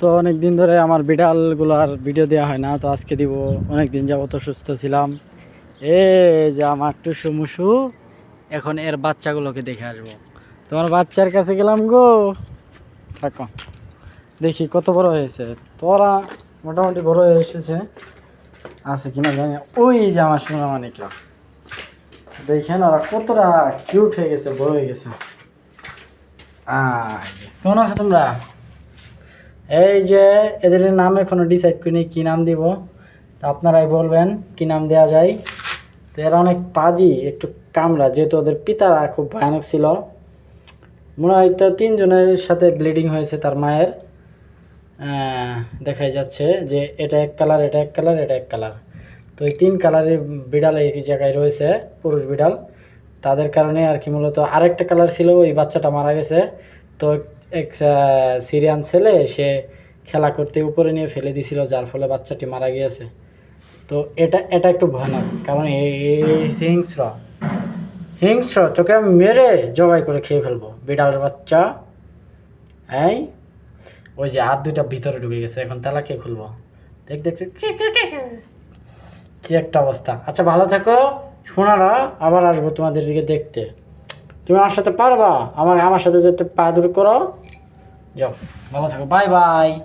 তো অনেক দিন ধরে আমার বিড়ালগুলোর ভিডিও দেওয়া হয় না, তো আজকে দিব। অনেক দিন যাবত সুস্থ ছিলাম। এ যে আমার টুসু মুসু, এখন এর বাচ্চাগুলোকে দেখে আসব। তোমার বাচ্চার কাছে গেলাম গো। থাকো। দেখি কত বড় হয়েছে। তোরা মোটামুটি বড় হয়ে এসেছে। আছে কিনা জানি ওই যে আমার সোনা মানিকরা দেখেন ওরা কতটা কিউট হয়ে গেছে, বড় হয়ে গেছে। কেমন আছো তোমরা? এই যে এদের নাম এখনও ডিসাইড করিনি কি নাম দিব। তা আপনারাই বলবেন কি নাম দেওয়া যায়। তো এরা অনেক পাজি, একটু কামড়া, যেহেতু ওদের পিতারা খুব ভয়ানক ছিল। মনে হয় তো তিনজনের সাথে ব্লিডিং হয়েছে তার মায়ের। দেখাই যাচ্ছে যে এটা এক কালার এটা এক কালার এটা এক কালার তো এই তিন কালারের বিড়াল এই জায়গায় রয়েছে, পুরুষ বিড়াল। তাদের কারণে আর কি মূলত আরেকটা কালার ছিল, ওই বাচ্চাটা মারা গেছে। তো এক সিরিয়ান ছেলে, সে খেলা করতে উপরে নিয়ে ফেলে দিছিল, যার ফলে বাচ্চাটি মারা গিয়েছে। তো এটা এটা একটু ভয়ানক, কারণ এই হিংস্র। হিংস্র, তোকে মেরে জবাই করে খেয়ে ফেলব বিড়ালের বাচ্চা। এই, ওই যে হাত দুইটা ভিতরে ঢুকে গেছে, এখন তালা কে খুলবো? দেখ দেখ। কি একটা অবস্থা। আচ্ছা ভালো থাকো, শোনারা, আবার আসব তোমাদের দিকে দেখতে। তুমি আমার সাথে পারবা? আমার আমার সাথে যেতে পা দূর করো। যাও। ভালো থাকো। Bye bye.